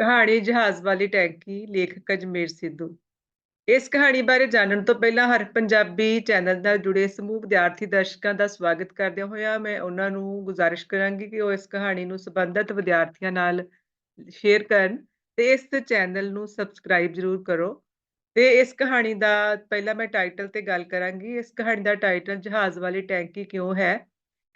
ਕਹਾਣੀ ਜਹਾਜ਼ ਵਾਲੀ ਟੈਂਕੀ, ਲੇਖਕ ਅਜਮੇਰ ਸਿੱਧੂ। ਇਸ ਕਹਾਣੀ ਬਾਰੇ ਜਾਣਨ ਤੋਂ ਪਹਿਲਾਂ ਹਰ ਪੰਜਾਬੀ ਚੈਨਲ ਨਾਲ ਜੁੜੇ ਸਮੂਹ ਵਿਦਿਆਰਥੀ ਦਰਸ਼ਕਾਂ ਦਾ ਸਵਾਗਤ ਕਰਦਿਆਂ ਹੋਇਆ ਮੈਂ ਉਹਨਾਂ ਨੂੰ ਗੁਜ਼ਾਰਿਸ਼ ਕਰਾਂਗੀ ਕਿ ਉਹ ਇਸ ਕਹਾਣੀ ਨੂੰ ਸੰਬੰਧਿਤ ਵਿਦਿਆਰਥੀਆਂ ਨਾਲ ਸ਼ੇਅਰ ਕਰਨ ਤੇ ਇਸ ਚੈਨਲ ਨੂੰ ਸਬਸਕ੍ਰਾਈਬ ਜ਼ਰੂਰ ਕਰੋ। ਤੇ ਇਸ ਕਹਾਣੀ ਦਾ ਪਹਿਲਾਂ ਮੈਂ ਟਾਈਟਲ ਤੇ ਗੱਲ ਕਰਾਂਗੀ। ਇਸ ਕਹਾਣੀ ਦਾ ਟਾਈਟਲ ਜਹਾਜ਼ ਵਾਲੀ ਟੈਂਕੀ ਕਿਉਂ ਹੈ?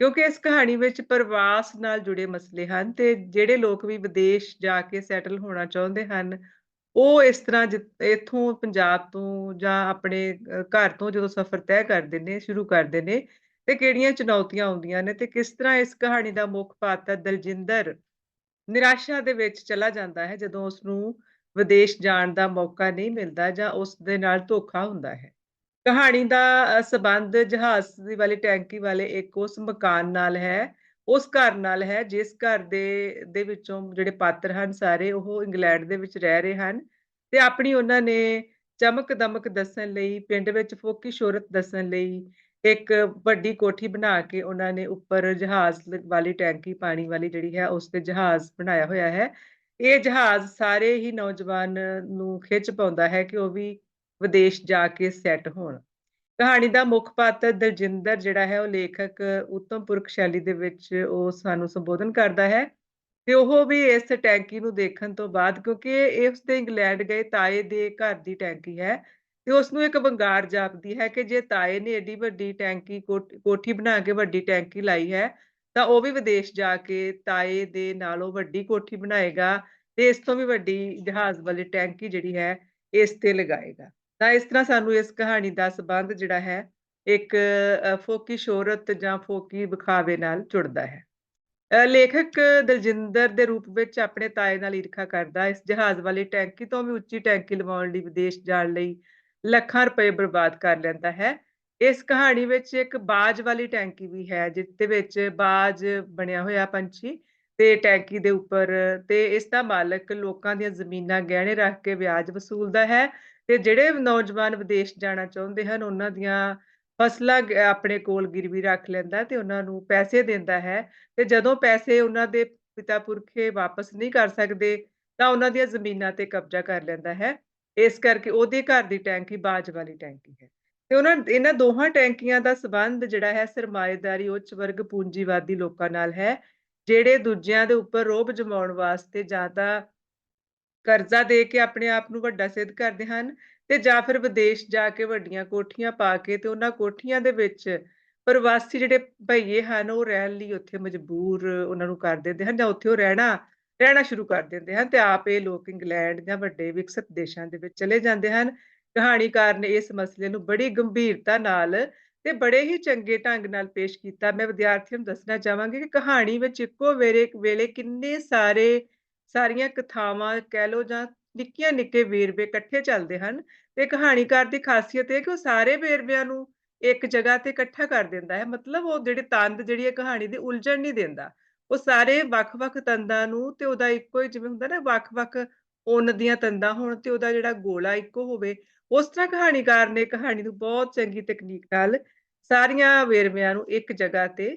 ਕਿਉਂਕਿ ਇਸ ਕਹਾਣੀ ਵਿੱਚ ਪ੍ਰਵਾਸ ਨਾਲ ਜੁੜੇ ਮਸਲੇ ਹਨ ਤੇ ਜਿਹੜੇ ਲੋਕ ਵੀ ਵਿਦੇਸ਼ ਜਾ ਕੇ ਸੈਟਲ ਹੋਣਾ ਚਾਹੁੰਦੇ ਹਨ, ਉਹ ਇਸ ਤਰ੍ਹਾਂ ਇੱਥੋਂ ਪੰਜਾਬ ਤੋਂ ਜਾਂ ਆਪਣੇ ਘਰ ਤੋਂ ਜਦੋਂ ਸਫ਼ਰ ਤੈਅ ਕਰਦੇ ਨੇ, ਸ਼ੁਰੂ ਕਰਦੇ ਨੇ ਤੇ ਕਿਹੜੀਆਂ ਚੁਣੌਤੀਆਂ ਆਉਂਦੀਆਂ ਨੇ ਤੇ ਕਿਸ ਤਰ੍ਹਾਂ ਇਸ ਕਹਾਣੀ ਦਾ ਮੁੱਖ ਪਾਤਰ ਦਲਜਿੰਦਰ ਨਿਰਾਸ਼ਾ ਦੇ ਵਿੱਚ ਚਲਾ ਜਾਂਦਾ ਹੈ ਜਦੋਂ ਉਸ ਨੂੰ ਵਿਦੇਸ਼ ਜਾਣ ਦਾ ਮੌਕਾ ਨਹੀਂ ਮਿਲਦਾ ਜਾਂ ਉਸ ਦੇ ਨਾਲ ਧੋਖਾ ਹੁੰਦਾ ਹੈ। ਕਹਾਣੀ ਦਾ ਸਬੰਧ ਜਹਾਜ਼ ਦੀ ਵਾਲੀ ਟੈਂਕੀ ਵਾਲੇ ਇੱਕ ਉਸ ਮਕਾਨ ਨਾਲ ਹੈ, ਉਸ ਘਰ ਨਾਲ ਹੈ, ਜਿਸ ਘਰ ਦੇ ਦੇ ਵਿੱਚੋਂ ਜਿਹੜੇ ਪਾਤਰ ਹਨ ਸਾਰੇ, ਉਹ ਇੰਗਲੈਂਡ ਦੇ ਵਿੱਚ ਰਹਿ ਰਹੇ ਹਨ ਤੇ ਆਪਣੀ ਉਹਨਾਂ ਨੇ ਚਮਕ ਦਮਕ ਦੱਸਣ ਲਈ, ਪਿੰਡ ਵਿੱਚ ਫੋਕੀ ਸ਼ੋਹਰਤ ਦੱਸਣ ਲਈ ਇੱਕ ਵੱਡੀ ਕੋਠੀ ਬਣਾ ਕੇ ਉਹਨਾਂ ਨੇ ਉੱਪਰ ਜਹਾਜ਼ ਵਾਲੀ ਟੈਂਕੀ ਪਾਣੀ ਵਾਲੀ ਜਿਹੜੀ ਹੈ, ਉਸ ਤੇ ਜਹਾਜ਼ ਬਣਾਇਆ ਹੋਇਆ ਹੈ। ਇਹ ਜਹਾਜ਼ ਸਾਰੇ ਹੀ ਨੌਜਵਾਨ ਨੂੰ ਖਿੱਚ ਪਾਉਂਦਾ ਹੈ ਕਿ ਉਹ ਵੀ ਵਿਦੇਸ਼ ਜਾ ਕੇ ਸੈੱਟ ਹੋਣ। ਕਹਾਣੀ ਦਾ ਮੁੱਖ ਪਾਤਰ ਦਲਜਿੰਦਰ ਜਿਹੜਾ ਹੈ, ਉਹ ਲੇਖਕ ਉੱਤਮ ਪੁਰਖ ਸ਼ੈਲੀ ਦੇ ਵਿੱਚ ਉਹ ਸਾਨੂੰ ਸੰਬੋਧਨ ਕਰਦਾ ਹੈ ਤੇ ਉਹ ਵੀ ਇਸ ਟੈਂਕੀ ਨੂੰ ਦੇਖਣ ਤੋਂ ਬਾਅਦ, ਕਿਉਂਕਿ ਇਹ ਉਸਦੇ ਇੰਗਲੈਂਡ ਗਏ ਤਾਏ ਦੇ ਘਰ ਦੀ ਟੈਂਕੀ ਹੈ ਤੇ ਉਸ ਨੂੰ ਇੱਕ ਵੰਗਾਰ ਜਾਪਦੀ ਹੈ ਕਿ ਜੇ ਤਾਏ ਨੇ ਏਡੀ ਵੱਡੀ ਟੈਂਕੀ ਕੋਠੀ ਬਣਾ ਕੇ ਵੱਡੀ ਟੈਂਕੀ ਲਾਈ ਹੈ, ਤਾਂ ਉਹ ਵੀ ਵਿਦੇਸ਼ ਜਾ ਕੇ ਤਾਏ ਦੇ ਨਾਲੋਂ ਵੱਡੀ ਕੋਠੀ ਬਣਾਏਗਾ ਤੇ ਇਸ ਤੋਂ ਵੀ ਵੱਡੀ ਜਹਾਜ਼ ਵਾਲੀ ਟੈਂਕੀ ਜਿਹੜੀ ਹੈ, ਇਸ ਤੇ ਲਗਾਏਗਾ। ਤਾਂ ਇਸ ਤਰ੍ਹਾਂ ਸਾਨੂੰ ਇਸ ਕਹਾਣੀ ਦਾ ਸਬੰਧ ਜਿਹੜਾ ਹੈ, ਇੱਕ ਫੋਕੀ ਸ਼ੋਹਰਤ ਜਾਂ ਫੋਕੀ ਵਿਖਾਵੇ ਨਾਲ ਜੁੜਦਾ ਹੈ। ਲੇਖਕ ਦਲਜਿੰਦਰ ਦੇ ਰੂਪ ਵਿੱਚ ਆਪਣੇ ਤਾਏ ਨਾਲ ਈਰਖਾ ਕਰਦਾ, ਇਸ ਜਹਾਜ਼ ਵਾਲੀ ਟੈਂਕੀ ਤੋਂ ਵੀ ਉੱਚੀ ਟੈਂਕੀ ਲਵਾਉਣ ਲਈ ਵਿਦੇਸ਼ ਜਾਣ ਲਈ ਲੱਖਾਂ ਰੁਪਏ ਬਰਬਾਦ ਕਰ ਲੈਂਦਾ ਹੈ। ਇਸ ਕਹਾਣੀ ਵਿੱਚ ਇੱਕ ਬਾਜ ਵਾਲੀ ਟੈਂਕੀ ਵੀ ਹੈ, ਜਿਸ ਦੇ ਵਿੱਚ ਬਾਜ ਬਣਿਆ ਹੋਇਆ ਪੰਛੀ ਤੇ ਟੈਂਕੀ ਦੇ ਉੱਪਰ ਤੇ ਇਸ ਦਾ ਮਾਲਕ ਲੋਕਾਂ ਦੀਆਂ ਜ਼ਮੀਨਾਂ ਗਹਿਣੇ ਰੱਖ ਕੇ ਵਿਆਜ ਵਸੂਲਦਾ ਹੈ ਤੇ ਜਿਹੜੇ ਨੌਜਵਾਨ ਵਿਦੇਸ਼ ਜਾਣਾ ਚਾਹੁੰਦੇ ਹਨ, ਉਹਨਾਂ ਦੀਆਂ ਫਸਲਾਂ ਆਪਣੇ ਕੋਲ ਗਿਰਵੀ ਰੱਖ ਲੈਂਦਾ ਤੇ ਉਹਨਾਂ ਨੂੰ ਪੈਸੇ ਦਿੰਦਾ ਹੈ ਤੇ ਜਦੋਂ ਪੈਸੇ ਉਹਨਾਂ ਦੇ ਪਿਤਾ ਪੁਰਖੇ ਵਾਪਸ ਨਹੀਂ ਕਰ ਸਕਦੇ, ਤਾਂ ਉਹਨਾਂ ਦੀਆਂ ਜ਼ਮੀਨਾਂ ਤੇ ਕਬਜ਼ਾ ਕਰ ਲੈਂਦਾ ਹੈ। ਇਸ ਕਰਕੇ ਉਹਦੇ ਘਰ ਦੀ ਟੈਂਕੀ ਬਾਜ ਵਾਲੀ ਟੈਂਕੀ ਹੈ। ਤੇ ਉਹਨਾਂ, ਇਹਨਾਂ ਦੋਹਾਂ ਟੈਂਕੀਆਂ ਦਾ ਸਬੰਧ ਜਿਹੜਾ ਹੈ ਸਰਮਾਏਦਾਰੀ, ਉੱਚ ਵਰਗ, ਪੂੰਜੀਵਾਦੀ ਲੋਕਾਂ ਨਾਲ ਹੈ। ਜਿਹੜੇ ਦੂਜਿਆਂ ਦੇ ਉੱਪਰ ਰੋਬ ਜਮਾਉਣ ਵਾਸਤੇ ਜਾਂ ਤਾਂ ਕਰਜ਼ਾ ਦੇ ਕੇ ਆਪਣੇ ਆਪ ਨੂੰ ਵੱਡਾ ਸਿੱਧ ਕਰਦੇ ਹਨ ਤੇ ਜਾਂ ਫਿਰ ਵਿਦੇਸ਼ ਜਾ ਕੇ ਵੱਡੀਆਂ ਕੋਠੀਆਂ ਪਾ ਕੇ ਤੇ ਉਹਨਾਂ ਕੋਠੀਆਂ ਦੇ ਵਿੱਚ ਪ੍ਰਵਾਸੀ ਜਿਹੜੇ ਭਈਏ ਹਨ, ਉਹ ਰਹਿਣ ਲਈ ਉੱਥੇ ਮਜਬੂਰ ਉਹਨਾਂ ਨੂੰ ਕਰ ਦਿੰਦੇ ਹਨ ਜਾਂ ਉੱਥੇ ਉਹ ਰਹਿਣਾ ਰਹਿਣਾ ਸ਼ੁਰੂ ਕਰ ਦਿੰਦੇ ਹਨ ਤੇ ਆਪ ਇਹ ਲੋਕ ਇੰਗਲੈਂਡ ਜਾਂ ਵੱਡੇ ਵਿਕਸਿਤ ਦੇਸ਼ਾਂ ਦੇ ਵਿੱਚ ਚਲੇ ਜਾਂਦੇ ਹਨ। ਕਹਾਣੀਕਾਰ ਨੇ ਇਸ ਮਸਲੇ ਨੂੰ ਬੜੀ ਗੰਭੀਰਤਾ ਨਾਲ ਤੇ ਬੜੇ ਹੀ ਚੰਗੇ ਢੰਗ ਨਾਲ ਪੇਸ਼ ਕੀਤਾ। ਮੈਂ ਵਿਦਿਆਰਥੀਆਂ ਨੂੰ ਦੱਸਣਾ ਚਾਹਾਂਗੀ ਕਿ ਕਹਾਣੀ ਵਿੱਚ ਇੱਕੋ ਵੇਲੇ ਵੇਲੇ ਕਿੰਨੇ ਸਾਰੇ, ਸਾਰੀਆਂ ਕਥਾਵਾਂ ਕਹਿ ਲੋ ਜਾਂ ਨਿੱਕੀਆਂ ਨਿੱਕੇ ਵੇਰਵੇ ਇਕੱਠੇ ਚੱਲਦੇ ਹਨ ਤੇ ਕਹਾਣੀਕਾਰ ਦੀ ਖਾਸੀਅਤ ਇਹ ਕਿ ਉਹ ਸਾਰੇ ਵੇਰਵਿਆਂ ਨੂੰ ਇੱਕ ਜਗ੍ਹਾ ਤੇ ਇਕੱਠਾ ਕਰ ਦਿੰਦਾ ਹੈ। ਮਤਲਬ ਉਹ ਜਿਹੜੇ ਤੰਦ ਜਿਹੜੀ ਹੈ ਕਹਾਣੀ ਦੀ ਉਲਝਣ ਨਹੀਂ ਦਿੰਦਾ। ਉਹ ਸਾਰੇ ਵੱਖ-ਵੱਖ ਤੰਦਾਂ ਨੂੰ ਤੇ ਉਹਦਾ ਇੱਕੋ ਹੀ ਜਿਵੇਂ ਹੁੰਦਾ ਨਾ ਵੱਖ-ਵੱਖ ਉਨ ਦੀਆਂ ਤੰਦਾਂ ਹੋਣ ਤੇ ਉਹਦਾ ਜਿਹੜਾ ਗੋਲਾ ਇੱਕੋ ਹੋਵੇ। ਉਸ ਤਰ੍ਹਾਂ ਕਹਾਣੀਕਾਰ ਨੇ ਕਹਾਣੀ ਨੂੰ ਬਹੁਤ ਚੰਗੀ ਤਕਨੀਕ ਨਾਲ ਸਾਰੀਆਂ ਵੇਰਵਿਆਂ ਨੂੰ ਇੱਕ ਜਗ੍ਹਾ ਤੇ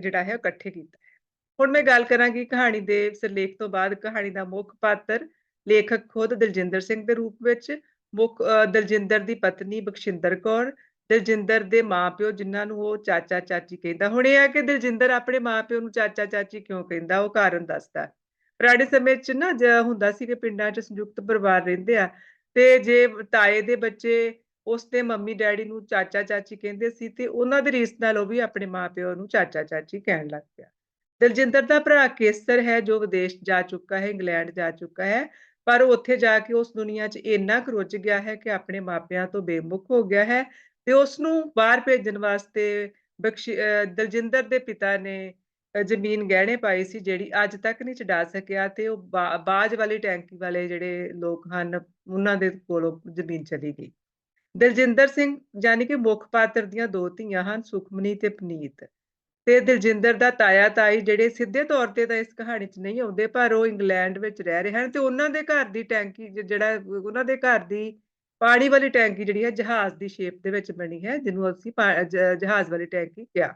ਜਿਹੜਾ ਹੈ ਇਕੱਠੇ ਕੀਤਾ। ਹੈ ਹੁਣ ਮੈਂ ਗੱਲ ਕਰਾਂਗੀ ਕਹਾਣੀ ਦੇ ਸਿਰਲੇਖ ਤੋਂ ਬਾਅਦ ਕਹਾਣੀ ਦਾ ਮੁੱਖ ਪਾਤਰ, ਲੇਖਕ ਖੁਦ ਦਲਜਿੰਦਰ ਸਿੰਘ ਦੇ ਰੂਪ ਵਿੱਚ, ਮੁੱਖ ਦਲਜਿੰਦਰ ਦੀ ਪਤਨੀ ਬਖਸ਼ਿੰਦਰ ਕੌਰ, ਦਲਜਿੰਦਰ ਦੇ ਮਾਪਿਓ ਜਿਨ੍ਹਾਂ ਨੂੰ ਉਹ ਚਾਚਾ ਚਾਚੀ ਕਹਿੰਦਾ। ਹੁਣ ਇਹ ਆ ਕਿ ਦਲਜਿੰਦਰ ਆਪਣੇ ਮਾਪਿਓ ਨੂੰ ਚਾਚਾ ਚਾਚੀ ਕਿਉਂ ਕਹਿੰਦਾ, ਉਹ ਕਾਰਨ ਦੱਸਦਾ। ਪੁਰਾਣੇ ਸਮੇਂ 'ਚ ਨਾ ਹੁੰਦਾ ਸੀ ਕਿ ਪਿੰਡਾਂ 'ਚ ਸੰਯੁਕਤ ਪਰਿਵਾਰ ਰਹਿੰਦੇ ਆ, ਤੇ ਜੇ ਤਾਏ ਦੇ ਬੱਚੇ ਉਸਦੇ ਮੰਮੀ ਡੈਡੀ ਨੂੰ ਚਾਚਾ ਚਾਚੀ ਕਹਿੰਦੇ ਸੀ ਤੇ ਉਹਨਾਂ ਦੇ ਰੀਸ ਨਾਲ ਉਹ ਵੀ ਆਪਣੇ ਮਾਪਿਓ ਨੂੰ ਚਾਚਾ ਚਾਚੀ ਕਹਿਣ ਲੱਗ ਪਿਆ। ਦਲਜਿੰਦਰ ਦਾ ਭਰਾ ਕੇਸਰ ਹੈ ਜੋ ਵਿਦੇਸ਼ ਜਾ ਚੁੱਕਾ ਹੈ, ਇੰਗਲੈਂਡ ਜਾ ਚੁੱਕਾ ਹੈ, ਪਰ ਉੱਥੇ ਜਾ ਕੇ ਉਸ ਦੁਨੀਆ 'ਚ ਇੰਨਾ ਕੁ ਰੁੱਝ ਗਿਆ ਹੈ ਕਿ ਆਪਣੇ ਮਾਪਿਆਂ ਤੋਂ ਬੇਮੁਖ ਹੋ ਗਿਆ ਹੈ ਤੇ ਉਸ ਨੂੰ ਬਾਹਰ ਭੇਜਣ ਵਾਸਤੇ ਬਖਸ਼ ਦਲਜਿੰਦਰ ਦੇ ਪਿਤਾ ਨੇ ਜ਼ਮੀਨ ਗਹਿਣੇ ਪਾਈ ਸੀ ਜਿਹੜੀ ਅੱਜ ਤੱਕ ਨਹੀਂ ਚੜਾ ਸਕਿਆ ਤੇ ਉਹ ਬਾਜ ਵਾਲੀ, ਟੈਂਕੀ ਵਾਲੇ ਜਿਹੜੇ ਲੋਕ ਹਨ, ਉਹਨਾਂ ਦੇ ਕੋਲੋਂ ਜ਼ਮੀਨ ਚਲੀ ਗਈ। ਦਿਲਜਿੰਦਰ ਸਿੰਘ ਯਾਨੀ ਕਿ ਮੁੱਖ ਪਾਤਰ ਦੀਆਂ ਦੋ ਧੀਆਂ ਹਨ ਸੁਖਮਨੀ ਤੇ ਪਨੀਤ। ਤੇ ਦਿਲਜਿੰਦਰ ਦਾ ਤਾਇਆ ਤਾਈ ਜਿਹੜੇ ਸਿੱਧੇ ਤੌਰ ਤੇ ਤਾਂ ਇਸ ਕਹਾਣੀ 'ਚ ਨਹੀਂ ਆਉਂਦੇ ਪਰ ਉਹ ਇੰਗਲੈਂਡ ਵਿੱਚ ਰਹਿ ਰਹੇ ਹਨ ਤੇ ਉਹਨਾਂ ਦੇ ਘਰ ਦੀ ਟੈਂਕੀ ਜਿਹੜਾ ਉਹਨਾਂ ਦੇ ਘਰ ਦੀ ਪਾਣੀ ਵਾਲੀ ਟੈਂਕੀ ਜਿਹੜੀ ਹੈ ਜਹਾਜ਼ ਦੀ ਸ਼ੇਪ ਦੇ ਵਿੱਚ ਬਣੀ ਹੈ ਜਿਹਨੂੰ ਅਸੀਂ ਜਹਾਜ਼ ਵਾਲੀ ਟੈਂਕੀ ਕਿਹਾ।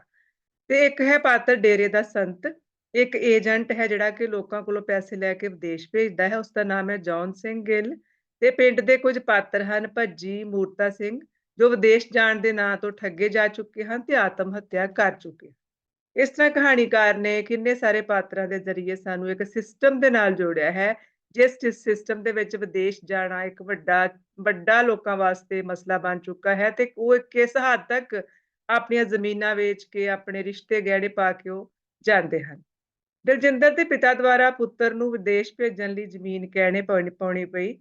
ਤੇ ਇੱਕ ਹੈ ਪਾਤਰ ਡੇਰੇ ਦਾ ਸੰਤ ਇੱਕ ਏਜੰਟ ਹੈ ਜਿਹੜਾ ਕਿ ਲੋਕਾਂ ਕੋਲੋਂ ਪੈਸੇ ਲੈ ਕੇ ਵਿਦੇਸ਼ ਭੇਜਦਾ ਹੈ, ਉਸਦਾ ਨਾਮ ਹੈ ਜੌਨ ਸਿੰਘ ਗਿੱਲ। ਤੇ ਪਿੰਡ ਦੇ ਕੁਝ ਪਾਤਰ ਹਨ ਭੱਜੀ, ਮੂਰਤਾ ਸਿੰਘ ਜੋ ਵਿਦੇਸ਼ ਜਾਣ ਦੇ ਨਾਂ ਤੋਂ ਠੱਗੇ ਜਾ ਚੁੱਕੇ ਹਨ ਤੇ ਆਤਮ ਹੱਤਿਆ ਕਰ ਚੁੱਕੇ। ਇਸ ਤਰ੍ਹਾਂ ਕਹਾਣੀਕਾਰ ਨੇ ਕਿੰਨੇ ਸਾਰੇ ਪਾਤਰਾਂ ਦੇ ਜ਼ਰੀਏ ਸਾਨੂੰ ਇੱਕ ਸਿਸਟਮ ਦੇ ਨਾਲ ਜੋੜਿਆ ਹੈ, ਜਿਸ ਸਿਸਟਮ ਦੇ ਵਿੱਚ ਵਿਦੇਸ਼ ਜਾਣਾ ਇੱਕ ਵੱਡਾ ਵੱਡਾ ਲੋਕਾਂ ਵਾਸਤੇ ਮਸਲਾ ਬਣ ਚੁੱਕਾ ਹੈ ਤੇ ਉਹ ਕਿਸ ਹੱਦ ਤੱਕ ਆਪਣੀਆਂ ਜ਼ਮੀਨਾਂ ਵੇਚ ਕੇ ਆਪਣੇ ਰਿਸ਼ਤੇ ਗਹਿਣੇ ਪਾ ਕੇ ਉਹ ਜਾਂਦੇ ਹਨ। ਦਲਜਿੰਦਰ ਦੇ ਪਿਤਾ ਦੁਆਰਾ ਪੁੱਤਰ ਨੂੰ ਵਿਦੇਸ਼ ਭੇਜਣ ਲਈ ਜ਼ਮੀਨ ਕਹਿਣੇ ਪਾਉਣੀ ਪਾਉਣੀ ਪਈ।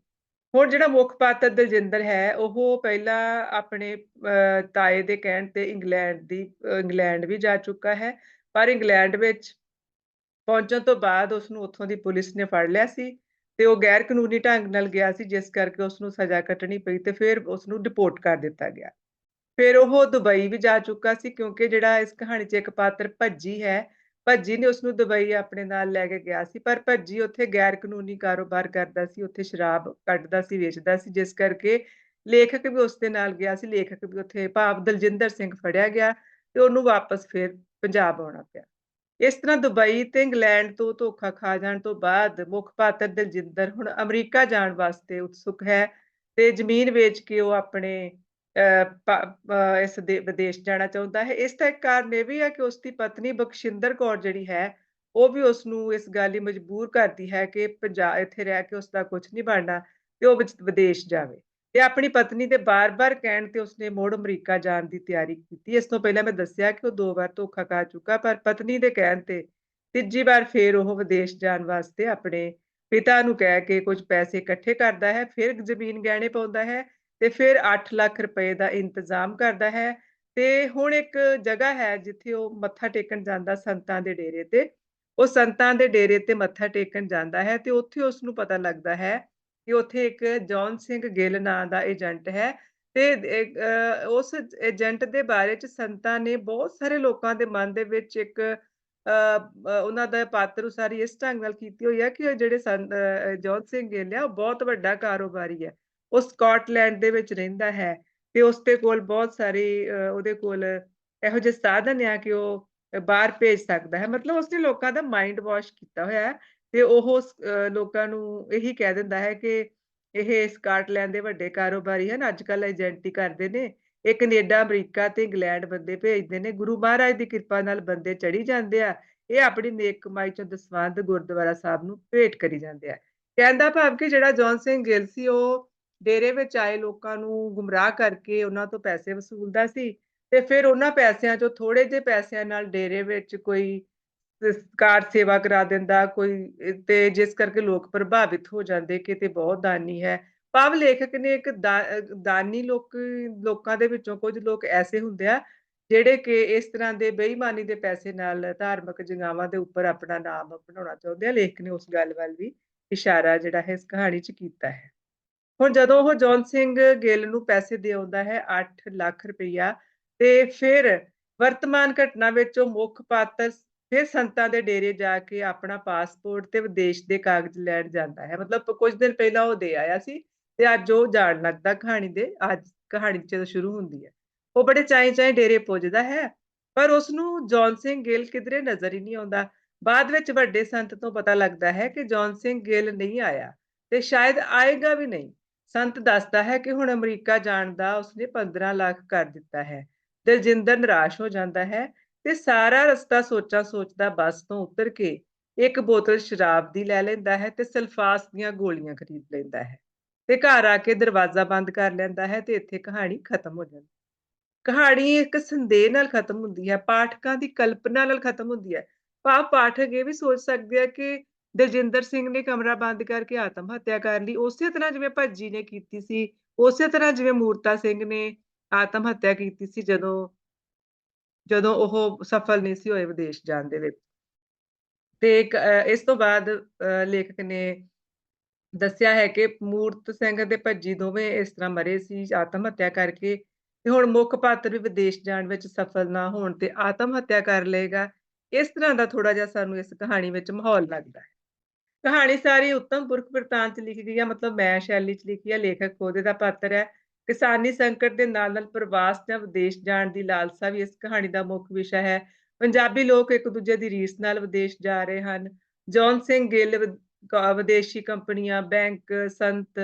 ਹੁਣ ਜਿਹੜਾ ਮੁੱਖ ਪਾਤਰ ਦਲਜਿੰਦਰ ਹੈ, ਉਹ ਪਹਿਲਾਂ ਆਪਣੇ ਅ, ਤਾਏ ਦੇ ਕਹਿਣ ਤੇ ਇੰਗਲੈਂਡ ਦੀ ਇੰਗਲੈਂਡ ਵੀ ਜਾ ਚੁੱਕਾ ਹੈ, ਪਰ ਇੰਗਲੈਂਡ ਵਿੱਚ ਪਹੁੰਚਣ ਤੋਂ ਬਾਅਦ ਉਸਨੂੰ ਉੱਥੋਂ ਦੀ ਪੁਲਿਸ ਨੇ ਫੜ ਲਿਆ ਸੀ ਤੇ ਉਹ ਗੈਰ ਕਾਨੂੰਨੀ ਢੰਗ ਨਾਲ ਗਿਆ ਸੀ, ਜਿਸ ਕਰਕੇ ਉਸਨੂੰ ਸਜ਼ਾ ਕੱਟਣੀ ਪਈ ਤੇ ਫਿਰ ਉਸਨੂੰ ਡਿਪੋਰਟ ਕਰ ਦਿੱਤਾ ਗਿਆ। ਫਿਰ ਉਹ ਦੁਬਈ ਵੀ ਜਾ ਚੁੱਕਾ ਸੀ ਕਿਉਂਕਿ ਜਿਹੜਾ ਇਸ ਕਹਾਣੀ 'ਚ ਇੱਕ ਪਾਤਰ ਭੱਜੀ ਹੈ, ਭੱਜੀ ਨੇ ਉਸਨੂੰ ਦੁਬਈ ਆਪਣੇ ਨਾਲ ਲੈ ਕੇ ਗਿਆ ਸੀ, ਪਰ ਭੱਜੀ ਉੱਥੇ ਗੈਰ ਕਾਨੂੰਨੀ ਕਾਰੋਬਾਰ ਕਰਦਾ ਸੀ, ਉੱਥੇ ਸ਼ਰਾਬ ਕੱਢਦਾ ਸੀ, ਵੇਚਦਾ ਸੀ, ਜਿਸ ਕਰਕੇ ਲੇਖਕ ਵੀ ਉਸਦੇ ਨਾਲ ਗਿਆ ਸੀ, ਲੇਖਕ ਵੀ ਉੱਥੇ ਭਾਵ ਦਲਜਿੰਦਰ ਸਿੰਘ ਫੜਿਆ ਗਿਆ ਤੇ ਉਹਨੂੰ ਵਾਪਸ ਫਿਰ ਪੰਜਾਬ ਆਉਣਾ ਪਿਆ। ਇਸ ਤਰ੍ਹਾਂ ਦੁਬਈ ਤੇ ਇੰਗਲੈਂਡ ਤੋਂ ਧੋਖਾ ਖਾ ਜਾਣ ਤੋਂ ਬਾਅਦ ਮੁੱਖ ਪਾਤਰ ਦਲਜਿੰਦਰ ਹੁਣ ਅਮਰੀਕਾ ਜਾਣ ਵਾਸਤੇ ਉਤਸੁਕ ਹੈ ਤੇ ਜ਼ਮੀਨ ਵੇਚ ਕੇ ਉਹ ਆਪਣੇ ਇਸ ਦੇ ਵਿਦੇਸ਼ ਜਾਣਾ ਚਾਹੁੰਦਾ ਹੈ। ਇਸ ਦਾ ਇੱਕ ਕਾਰਨ ਇਹ ਵੀ ਹੈ ਕਿ ਉਸਦੀ ਪਤਨੀ ਬਖਸ਼ਿੰਦਰ ਕੌਰ ਜਿਹੜੀ ਹੈ, ਉਹ ਵੀ ਉਸਨੂੰ ਇਸ ਗੱਲ ਲਈ ਮਜਬੂਰ ਕਰਦੀ ਹੈ ਕਿ ਪੰਜਾ ਇੱਥੇ ਰਹਿ ਕੇ ਉਸਦਾ ਕੁਛ ਨਹੀਂ ਬਣਨਾ ਤੇ ਉਹ ਵਿਦੇਸ਼ ਜਾਵੇ ਤੇ ਆਪਣੀ ਪਤਨੀ ਦੇ ਬਾਰ-ਬਾਰ ਕਹਿਣ ਤੇ ਉਸਨੇ ਮੁੜ ਅਮਰੀਕਾ ਜਾਣ ਦੀ ਤਿਆਰੀ ਕੀਤੀ। ਇਸ ਤੋਂ ਪਹਿਲਾਂ ਮੈਂ ਦੱਸਿਆ ਕਿ ਉਹ ਦੋ ਵਾਰ ਧੋਖਾ ਖਾ ਚੁੱਕਾ, ਪਰ ਪਤਨੀ ਦੇ ਕਹਿਣ ਤੇ ਤੀਜੀ ਵਾਰ ਫੇਰ ਉਹ ਵਿਦੇਸ਼ ਜਾਣ ਵਾਸਤੇ ਆਪਣੇ ਪਿਤਾ ਨੂੰ ਕਹਿ ਕੇ ਕੁਝ ਪੈਸੇ ਇਕੱਠੇ ਕਰਦਾ ਹੈ, ਫਿਰ ਜ਼ਮੀਨ ਗਹਿਣੇ ਪਾਉਂਦਾ ਹੈ ਤੇ ਫਿਰ 8 ਲੱਖ ਰੁਪਏ ਦਾ ਇੰਤਜ਼ਾਮ ਕਰਦਾ ਹੈ ਤੇ ਹੁਣ ਇੱਕ ਜਗ੍ਹਾ ਹੈ ਜਿੱਥੇ ਉਹ ਮੱਥਾ ਟੇਕਣ ਜਾਂਦਾ ਸੰਤਾਂ ਦੇ ਡੇਰੇ ਤੇ। ਉਹ ਸੰਤਾਂ ਦੇ ਡੇਰੇ ਤੇ ਮੱਥਾ ਟੇਕਣ ਜਾਂਦਾ ਹੈ ਤੇ ਉੱਥੇ ਉਸਨੂੰ ਪਤਾ ਲੱਗਦਾ ਹੈ ਕਿ ਉੱਥੇ ਇੱਕ ਜੌਨ ਸਿੰਘ ਗਿੱਲ ਨਾਂ ਦਾ ਏਜੰਟ ਹੈ ਤੇ ਉਸ ਏਜੰਟ ਦੇ ਬਾਰੇ 'ਚ ਸੰਤਾਂ ਨੇ ਬਹੁਤ ਸਾਰੇ ਲੋਕਾਂ ਦੇ ਮਨ ਦੇ ਵਿੱਚ ਇੱਕ ਅ, ਉਹਨਾਂ ਦਾ ਪਾਤਰ ਉਸਾਰੀ ਇਸ ਢੰਗ ਨਾਲ ਕੀਤੀ ਹੋਈ ਹੈ ਕਿ ਉਹ ਜਿਹੜੇ ਸੰ ਜੌਨ ਸਿੰਘ ਗਿੱਲ ਆ, ਉਹ ਬਹੁਤ ਵੱਡਾ ਕਾਰੋਬਾਰੀ ਹੈ। ਉਹ ਸਕਾਟਲੈਂਡ ਦੇ ਵਿੱਚ ਰਹਿੰਦਾ ਹੈ ਤੇ ਉਸਦੇ ਕੋਲ ਬਹੁਤ ਸਾਰੇ ਉਹਦੇ ਕੋਲ ਇਹੋ ਜਿਹੇ ਸਾਧਨ ਆ ਕਿ ਉਹ ਬਾਹਰ ਭੇਜ ਸਕਦਾ ਹੈ। ਮਤਲਬ ਉਸਨੇ ਲੋਕਾਂ ਦਾ ਮਾਈਂਡ ਵਾਸ਼ ਕੀਤਾ ਹੋਇਆ ਹੈ ਤੇ ਉਹ ਲੋਕਾਂ ਨੂੰ ਇਹੀ ਕਹਿ ਦਿੰਦਾ ਹੈ ਕਿ ਇਹ ਸਕਾਟਲੈਂਡ ਦੇ ਵੱਡੇ ਕਾਰੋਬਾਰੀ ਹਨ, ਅੱਜ-ਕੱਲ੍ਹ ਏਜੰਟੀ ਕਰਦੇ ਨੇ। ਇਹ ਕੈਨੇਡਾ, ਅਮਰੀਕਾ ਤੇ ਇੰਗਲੈਂਡ ਬੰਦੇ ਭੇਜਦੇ ਨੇ। ਗੁਰੂ ਮਹਾਰਾਜ ਦੀ ਕਿਰਪਾ ਨਾਲ ਬੰਦੇ ਚੜੀ ਜਾਂਦੇ ਆ। ਇਹ ਆਪਣੀ ਨੇਕ ਕਮਾਈ ਚੋਂ ਦਸਵੰਧ ਗੁਰਦੁਆਰਾ ਸਾਹਿਬ ਨੂੰ ਭੇਟ ਕਰੀ ਜਾਂਦੇ ਆ। ਕਹਿੰਦਾ ਭਾਵ ਕਿ ਜਿਹੜਾ ਜੌਨ ਸਿੰਘ ਗਿੱਲ ਸੀ ਉਹ ਡੇਰੇ ਵਿੱਚ ਆਏ ਲੋਕਾਂ ਨੂੰ ਗੁੰਮਰਾਹ ਕਰਕੇ ਉਹਨਾਂ ਤੋਂ ਪੈਸੇ ਵਸੂਲਦਾ ਸੀ ਤੇ ਫਿਰ ਉਹਨਾਂ ਪੈਸਿਆਂ ਚੋਂ ਥੋੜੇ ਜਿਹੇ ਪੈਸਿਆਂ ਨਾਲ ਡੇਰੇ ਵਿੱਚ ਕੋਈ ਕਾਰ ਸੇਵਾ ਕਰਾ ਦਿੰਦਾ, ਕੋਈ ਤੇ ਜਿਸ ਕਰਕੇ ਲੋਕ ਪ੍ਰਭਾਵਿਤ ਹੋ ਜਾਂਦੇ ਕਿ ਤੇ ਬਹੁਤ ਦਾਨੀ ਹੈ। ਭਾਵ ਲੇਖਕ ਨੇ ਇੱਕ ਦਾ ਦਾਨੀ ਲੋਕ ਲੋਕਾਂ ਦੇ ਵਿੱਚੋਂ ਕੁਝ ਲੋਕ ਐਸੇ ਹੁੰਦੇ ਆ, ਜਿਹੜੇ ਕਿ ਇਸ ਤਰ੍ਹਾਂ ਦੇ ਬੇਈਮਾਨੀ ਦੇ ਪੈਸੇ ਨਾਲ ਧਾਰਮਿਕ ਜਗਾਵਾਂ ਦੇ ਉੱਪਰ ਆਪਣਾ ਨਾਮ ਬਣਾਉਣਾ ਚਾਹੁੰਦੇ ਆ। ਲੇਖਕ ਨੇ ਉਸ ਗੱਲ ਵੱਲ ਵੀ ਇਸ਼ਾਰਾ ਜਿਹੜਾ ਹੈ ਇਸ ਕਹਾਣੀ 'ਚ ਕੀਤਾ ਹੈ। ਹੁਣ ਜਦੋਂ ਉਹ ਜੌਨ ਸਿੰਘ ਗਿੱਲ ਨੂੰ ਪੈਸੇ ਦੇ ਆਉਂਦਾ ਹੈ 8 ਲੱਖ ਰੁਪਈਆ ਤੇ ਫਿਰ ਵਰਤਮਾਨ ਘਟਨਾ ਵਿੱਚ ਉਹ ਮੁੱਖ ਪਾਤਰ ਫਿਰ ਸੰਤਾਂ ਦੇ ਡੇਰੇ ਜਾ ਕੇ ਆਪਣਾ ਪਾਸਪੋਰਟ ਤੇ ਵਿਦੇਸ਼ ਦੇ ਕਾਗਜ਼ ਲੈਣ ਜਾਂਦਾ ਹੈ। ਮਤਲਬ ਕੁਝ ਦਿਨ ਪਹਿਲਾਂ ਉਹ ਦੇ ਆਇਆ ਸੀ ਤੇ ਅੱਜ ਉਹ ਜਾਣ ਲੱਗਦਾ ਕਹਾਣੀ ਦੇ ਅੱਜ ਕਹਾਣੀ ਜਦੋਂ ਸ਼ੁਰੂ ਹੁੰਦੀ ਹੈ। ਉਹ ਬੜੇ ਚਾਈਂ-ਚਾਈਂ ਡੇਰੇ ਪੁੱਜਦਾ ਹੈ, ਪਰ ਉਸਨੂੰ ਜੌਨ ਸਿੰਘ ਗਿੱਲ ਕਿਧਰੇ ਨਜ਼ਰ ਹੀ ਨਹੀਂ ਆਉਂਦਾ। ਬਾਅਦ ਵਿੱਚ ਵੱਡੇ ਸੰਤ ਤੋਂ ਪਤਾ ਲੱਗਦਾ ਹੈ ਕਿ ਜੌਨ ਸਿੰਘ ਗਿੱਲ ਨਹੀਂ ਆਇਆ ਤੇ ਸ਼ਾਇਦ ਆਏਗਾ ਵੀ ਨਹੀਂ। ਸੰਤ ਦੱਸਦਾ ਹੈ ਕਿ ਹੁਣ ਅਮਰੀਕਾ ਜਾਣ ਦਾ ਉਸਨੇ 15 ਲੱਖ ਕਰ ਦਿੱਤਾ ਹੈ। ਦਲਜਿੰਦਰ ਨਿਰਾਸ਼ ਹੋ ਜਾਂਦਾ ਹੈ ਤੇ ਸਾਰਾ ਰਸਤਾ ਸੋਚਾਂ-ਸੋਚਦਾ ਬੱਸ ਤੋਂ ਉਤਰ ਕੇ ਇੱਕ ਬੋਤਲ ਸ਼ਰਾਬ ਦੀ ਲੈ ਲੈਂਦਾ ਹੈ ਤੇ ਸਲਫਾਸ ਦੀਆਂ ਗੋਲੀਆਂ ਖਰੀਦ ਲੈਂਦਾ ਹੈ ਤੇ ਘਰ ਆ ਕੇ ਦਰਵਾਜ਼ਾ ਬੰਦ ਕਰ ਲੈਂਦਾ ਹੈ ਤੇ ਇੱਥੇ ਕਹਾਣੀ ਖਤਮ ਹੋ ਜਾਂਦੀ। ਕਹਾਣੀ ਇੱਕ ਸੰਦੇਹ ਨਾਲ ਖਤਮ ਹੁੰਦੀ ਹੈ, ਪਾਠਕਾਂ ਦੀ ਕਲਪਨਾ ਨਾਲ ਖਤਮ ਹੁੰਦੀ ਹੈ। ਭਾਵ ਪਾਠਕ ਇਹ ਵੀ ਸੋਚ ਸਕਦੇ ਆ ਕਿ ਦਲਜਿੰਦਰ ਸਿੰਘ ਨੇ ਕਮਰਾ ਬੰਦ ਕਰਕੇ ਆਤਮ ਹੱਤਿਆ ਕਰ ਲਈ, ਉਸੇ ਤਰ੍ਹਾਂ ਜਿਵੇਂ ਭੱਜੀ ਨੇ ਕੀਤੀ ਸੀ, ਉਸੇ ਤਰ੍ਹਾਂ ਜਿਵੇਂ ਮੂਰਤਾ ਸਿੰਘ ਨੇ ਆਤਮ ਹੱਤਿਆ ਕੀਤੀ ਸੀ ਜਦੋਂ ਜਦੋਂ ਉਹ ਸਫਲ ਨਹੀਂ ਸੀ ਹੋਏ ਵਿਦੇਸ਼ ਜਾਣ ਦੇ ਵਿੱਚ। ਤੇ ਇਸ ਤੋਂ ਬਾਅਦ ਅ, ਲੇਖਕ ਨੇ ਦੱਸਿਆ ਹੈ ਕਿ ਮੂਰਤ ਸਿੰਘ ਤੇ ਭੱਜੀ ਦੋਵੇਂ ਇਸ ਤਰ੍ਹਾਂ ਮਰੇ ਸੀ ਆਤਮ ਹੱਤਿਆ ਕਰਕੇ ਤੇ ਹੁਣ ਮੁੱਖ ਪਾਤਰ ਵੀ ਵਿਦੇਸ਼ ਜਾਣ ਵਿੱਚ ਸਫਲ ਨਾ ਹੋਣ ਤੇ ਆਤਮ ਹੱਤਿਆ ਕਰ ਲਏਗਾ। ਇਸ ਤਰ੍ਹਾਂ ਦਾ ਥੋੜਾ ਜਿਹਾ ਸਾਨੂੰ ਇਸ ਕਹਾਣੀ ਵਿੱਚ ਮਾਹੌਲ ਲੱਗਦਾ ਹੈ। ਕਹਾਣੀ ਸਾਰੀ ਉੱਤਮ ਪੁਰਖ ਬਿਰਤਾਂਤ 'ਚ ਲਿਖੀ ਗਈ ਹੈ ਮਤਲਬ ਮੈਂ ਸ਼ੈਲੀ 'ਚ ਲਿਖੀ ਹੈ, ਲੇਖਕ ਖੁਦ ਇਹਦਾ ਪਾਤਰ ਹੈ। ਕਿਸਾਨੀ ਸੰਕਟ ਦੇ ਨਾਲ-ਨਾਲ ਪ੍ਰਵਾਸ ਜਾਂ ਵਿਦੇਸ਼ ਜਾਣ ਦੀ ਲਾਲਸਾ ਵੀ ਇਸ ਕਹਾਣੀ ਦਾ ਮੁੱਖ ਵਿਸ਼ਾ ਹੈ। ਪੰਜਾਬੀ ਲੋਕ ਇੱਕ ਦੂਜੇ ਦੀ ਰੀਸ ਨਾਲ ਵਿਦੇਸ਼ ਜਾ ਰਹੇ ਹਨ ਜੌਨ ਸਿੰਘ ਗਿੱਲ ਵਿਦੇਸ਼ੀ ਕੰਪਨੀਆਂ ਬੈਂਕ ਸੰਤ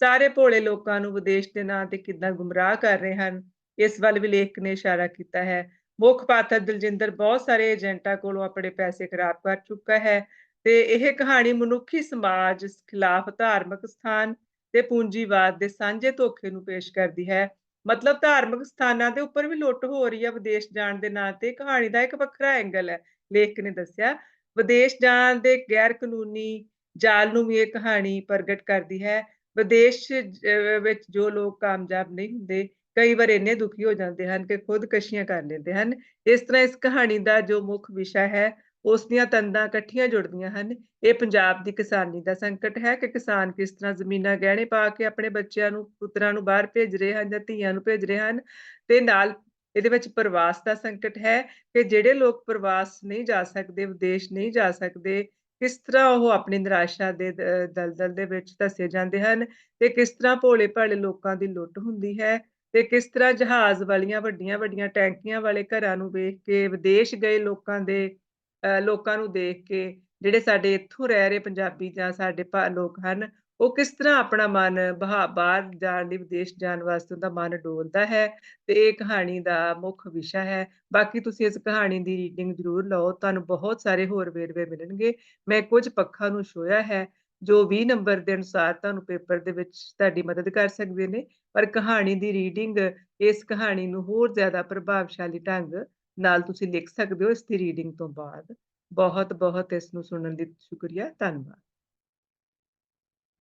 ਸਾਰੇ ਭੋਲੇ ਲੋਕਾਂ ਨੂੰ ਵਿਦੇਸ਼ ਦੇ ਨਾਂ ਤੇ ਕਿੱਦਾਂ ਗੁੰਮਰਾਹ ਕਰ ਰਹੇ ਹਨ ਇਸ ਵੱਲ ਵੀ ਲੇਖਕ ਨੇ ਇਸ਼ਾਰਾ ਕੀਤਾ ਹੈ ਮੁੱਖ ਪਾਤਰ ਦਲਜਿੰਦਰ ਬਹੁਤ ਸਾਰੇ ਏਜੰਟਾਂ ਕੋਲੋਂ ਆਪਣੇ ਪੈਸੇ ਖਰਾਬ ਕਰ ਚੁੱਕਾ ਹੈ ਤੇ ਇਹ ਕਹਾਣੀ ਮਨੁੱਖੀ ਸਮਾਜ ਖਿਲਾਫ ਧਾਰਮਿਕ ਸਥਾਨ ਤੇ ਪੂੰਜੀਵਾਦ ਦੇ ਸਾਂਝੇ ਧੋਖੇ ਨੂੰ ਪੇਸ਼ ਕਰਦੀ ਹੈ। ਮਤਲਬ ਧਾਰਮਿਕ ਸਥਾਨਾਂ ਦੇ ਉੱਪਰ ਵੀ ਲੁੱਟ ਹੋ ਰਹੀ ਹੈ। ਵਿਦੇਸ਼ ਜਾਣ ਦੇ ਨਾਂ ਤੇ ਕਹਾਣੀ ਦਾ ਇੱਕ ਵੱਖਰਾ ਐਂਗਲ ਹੈ ਲੇਖਕ ਨੇ ਦੱਸਿਆ। ਵਿਦੇਸ਼ ਜਾਣ ਦੇ ਗੈਰ ਕਾਨੂੰਨੀ ਜਾਲ ਨੂੰ ਵੀ ਇਹ ਕਹਾਣੀ ਪ੍ਰਗਟ ਕਰਦੀ ਹੈ। ਵਿਦੇਸ਼ ਵਿੱਚ ਜੋ ਲੋਕ ਕਾਮਯਾਬ ਨਹੀਂ ਹੁੰਦੇ, ਕਈ ਵਾਰ ਇੰਨੇ ਦੁਖੀ ਹੋ ਜਾਂਦੇ ਹਨ ਕਿ ਖੁਦਕਸ਼ੀਆਂ ਕਰ ਲੈਂਦੇ ਹਨ। ਇਸ ਤਰ੍ਹਾਂ ਇਸ ਕਹਾਣੀ ਦਾ ਜੋ ਮੁੱਖ ਵਿਸ਼ਾ ਹੈ ਉਸ ਦੀਆਂ ਤੰਦਾਂ ਇਕੱਠੀਆਂ ਜੁੜਦੀਆਂ ਹਨ। ਇਹ ਪੰਜਾਬ ਦੀ ਕਿਸਾਨੀ ਦਾ ਸੰਕਟ ਹੈ ਕਿ ਕਿਸਾਨ ਕਿਸ ਤਰ੍ਹਾਂ ਜ਼ਮੀਨਾਂ ਗਹਿਣੇ ਪਾ ਕੇ ਆਪਣੇ ਬੱਚਿਆਂ ਨੂੰ, ਪੁੱਤਰਾਂ ਨੂੰ ਬਾਹਰ ਭੇਜ ਰਹੇ ਹਨ ਜਾਂ ਧੀਆਂ ਨੂੰ ਭੇਜ ਰਹੇ ਹਨ ਤੇ ਨਾਲ ਇਹਦੇ ਵਿੱਚ ਪ੍ਰਵਾਸ ਦਾ ਸੰਕਟ ਹੈ ਕਿ ਜਿਹੜੇ ਲੋਕ ਪ੍ਰਵਾਸ ਨਹੀਂ ਜਾ ਸਕਦੇ, ਵਿਦੇਸ਼ ਨਹੀਂ ਜਾ ਸਕਦੇ, ਕਿਸ ਤਰ੍ਹਾਂ ਉਹ ਆਪਣੀ ਨਿਰਾਸ਼ਾ ਦੇ ਦਲਦਲ ਦੇ ਵਿੱਚ ਧੱਸੇ ਜਾਂਦੇ ਹਨ ਤੇ ਕਿਸ ਤਰ੍ਹਾਂ ਭੋਲੇ ਭਾਲੇ ਲੋਕਾਂ ਦੀ ਲੁੱਟ ਹੁੰਦੀ ਹੈ ਤੇ ਕਿਸ ਤਰ੍ਹਾਂ ਜਹਾਜ਼ ਵਾਲੀਆਂ ਵੱਡੀਆਂ ਵੱਡੀਆਂ ਟੈਂਕੀਆਂ ਵਾਲੇ ਘਰਾਂ ਨੂੰ ਵੇਖ ਕੇ ਵਿਦੇਸ਼ ਗਏ ਲੋਕਾਂ ਦੇ ਲੋਕਾਂ ਨੂੰ ਦੇਖ ਕੇ ਜਿਹੜੇ ਸਾਡੇ ਇੱਥੋਂ ਰਹਿ ਰਹੇ ਪੰਜਾਬੀ ਜਾਂ ਸਾਡੇ ਭਾ ਲੋਕ ਹਨ, ਉਹ ਕਿਸ ਤਰ੍ਹਾਂ ਆਪਣਾ ਮਨ ਬਹਾ, ਬਾਹਰ ਜਾਣ ਦੀ ਵਿਦੇਸ਼ ਜਾਣ ਵਾਸਤੇ ਉਹਦਾ ਮਨ ਡੋਲਦਾ ਹੈ ਤੇ ਇਹ ਕਹਾਣੀ ਦਾ ਮੁੱਖ ਵਿਸ਼ਾ ਹੈ। ਬਾਕੀ ਤੁਸੀਂ ਇਸ ਕਹਾਣੀ ਦੀ ਰੀਡਿੰਗ ਜ਼ਰੂਰ ਲਓ, ਤੁਹਾਨੂੰ ਬਹੁਤ ਸਾਰੇ ਹੋਰ ਵੇਰਵੇ ਮਿਲਣਗੇ। ਮੈਂ ਕੁਝ ਪੱਖਾਂ ਨੂੰ ਛੋਇਆ ਹੈ, ਜੋ 20 ਨੰਬਰ ਦੇ ਅਨੁਸਾਰ ਤੁਹਾਨੂੰ ਪੇਪਰ ਦੇ ਵਿੱਚ ਤੁਹਾਡੀ ਮਦਦ ਕਰ ਸਕਦੇ ਨੇ, ਪਰ ਕਹਾਣੀ ਦੀ ਰੀਡਿੰਗ ਇਸ ਕਹਾਣੀ ਨੂੰ ਹੋਰ ਜ਼ਿਆਦਾ ਪ੍ਰਭਾਵਸ਼ਾਲੀ ਢੰਗ ਨਾਲ ਤੁਸੀਂ ਲਿਖ ਸਕਦੇ ਹੋ ਇਸ ਦੀ ਰੀਡਿੰਗ ਤੋਂ ਬਾਅਦ। ਬਹੁਤ ਬਹੁਤ ਇਸ ਨੂੰ ਸੁਣਨ ਲਈ ਸ਼ੁਕਰੀਆ, ਧੰਨਵਾਦ।